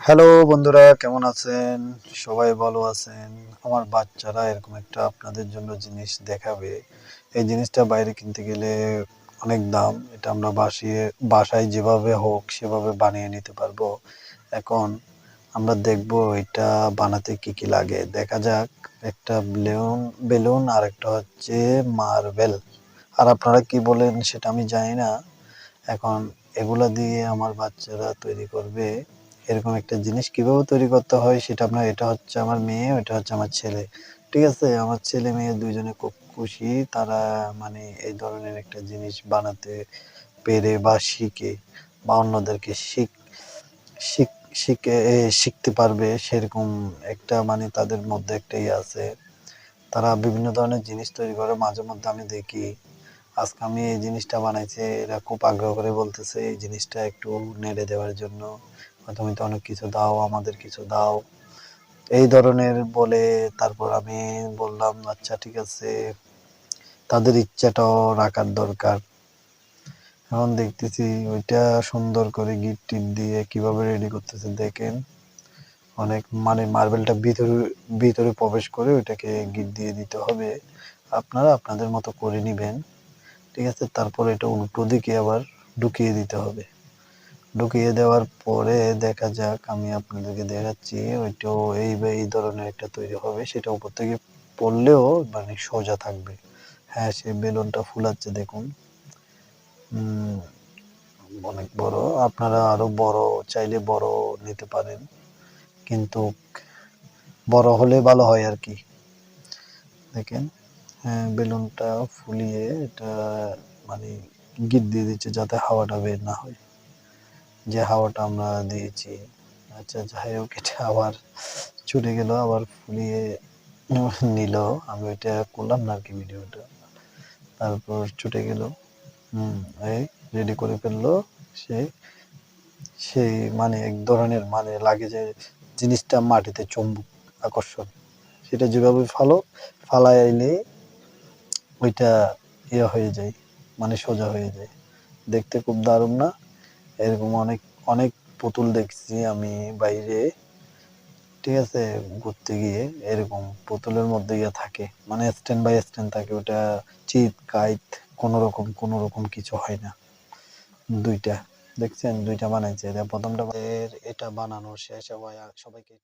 Hello বন্ধুরা, কেমন আছেন? সবাই ভালো আছেন? আমার বাচ্চারা এরকম একটা আপনাদের জন্য জিনিস দেখাবে। এই জিনিসটা বাইরে কিনতে গেলে অনেক দাম। এটা আমরা বাসিয়ে, বাসায় যেভাবে হোক সেভাবে বানিয়ে নিতে পারব। এখন আমরা দেখব এটা বানাতে কি কি লাগে। দেখা যাক, একটা বেলুন বেলুন আর একটা হচ্ছে মার্বেল। আর আপনারা কি বলেন সেটা আমি জানি না। এখন এগুলা দিয়ে আমার বাচ্চারা তৈরি করবে। এরকম একটা জিনিস কীভাবে তৈরি করতে হয় সেটা আপনার, এটা হচ্ছে আমার মেয়ে ওটা হচ্ছে আমার ছেলে। ঠিক আছে? আমার ছেলে মেয়ে দুজনে খুব খুশি। তারা মানে এই ধরনের একটা জিনিস বানাতে পেরে বা শিখে বা অন্যদেরকে শিখ শিখ, শিখে শিখতে পারবে সেরকম একটা মানে তাদের মধ্যে একটা ইয়ে আছে। তারা বিভিন্ন ধরনের জিনিস তৈরি করে। মাঝে মধ্যে আমি দেখি, আজকে আমি এই জিনিসটা বানাইছি, এরা খুব আগ্রহ করে বলতেছে এই জিনিসটা একটু নেড়ে দেওয়ার জন্য। তুমি তো অনেক কিছু দাও, আমাদের কিছু দাও। এই ধরনের বলে তারপর আমি বললাম আচ্ছা ঠিক আছে, তাদের ইচ্ছাটাও রাখার দরকার। এখন দেখতেছি ওইটা সুন্দর করে গিট টিট দিয়ে কীভাবে রেডি করতেছে, দেখেন। অনেক মানে মার্বেলটা ভিতরে ভিতরে প্রবেশ করে ওইটাকে গিট দিয়ে দিতে হবে। আপনারা আপনাদের মতো করে নেবেন, ঠিক আছে? তারপর এটা উল্টো দিকে আবার ঢুকিয়ে দিতে হবে। ঢুকিয়ে দেওয়ার পরে দেখা যাক, আমি আপনাদেরকে দেখাচ্ছি ওইটাও এই এই ধরনের একটা তৈরি হবে, সেটা উপর থেকে পড়লেও মানে সোজা থাকবে। হ্যাঁ সে বেলুনটা ফুলাচ্ছে, দেখুন। অনেক বড়। আপনারা আরও বড়, চাইলে বড় নিতে পারেন। কিন্তু বড় হলে ভালো হয় আর কি। দেখেন হ্যাঁ বেলুনটা ফুলিয়ে এটা মানে গিট দিয়ে দিচ্ছে যাতে হাওয়াটা বের না হয়। যে হাওয়াটা আমরা দিয়েছি। আচ্ছা যাই হোক, এটা আবার ছুটে গেল, আবার ফুলিয়ে নিল। আমি ওইটা করলাম না আর কি ভিডিওটা। তারপর ছুটে গেল। হুম, এই রেডি করে ফেলল। সে সেই মানে এক ধরনের মানে লাগে যে জিনিসটা মাটিতে চুম্বক আকর্ষণ। সেটা যেভাবে ফালো, ফালাইলে ওইটা ইয়ে হয়ে যায় মানে সোজা হয়ে যায়। দেখতে খুব দারুণ না? এরকম অনেক অনেক পুতুল দেখছি আমি বাইরে। ঠিক আছে, ঘুরতে গিয়ে এরকম পুতুলের মধ্যে গিয়ে থাকে। মানে স্ট্যান্ড বাই স্ট্যান্ড থাকে, ওটা চিত কাইত কোনো রকম কোনো রকম কিছু হয় না। দুইটা, দেখছেন? দুইটা বানাইছে। প্রথমটা এটা বানানো শেষ সবাই সবাইকে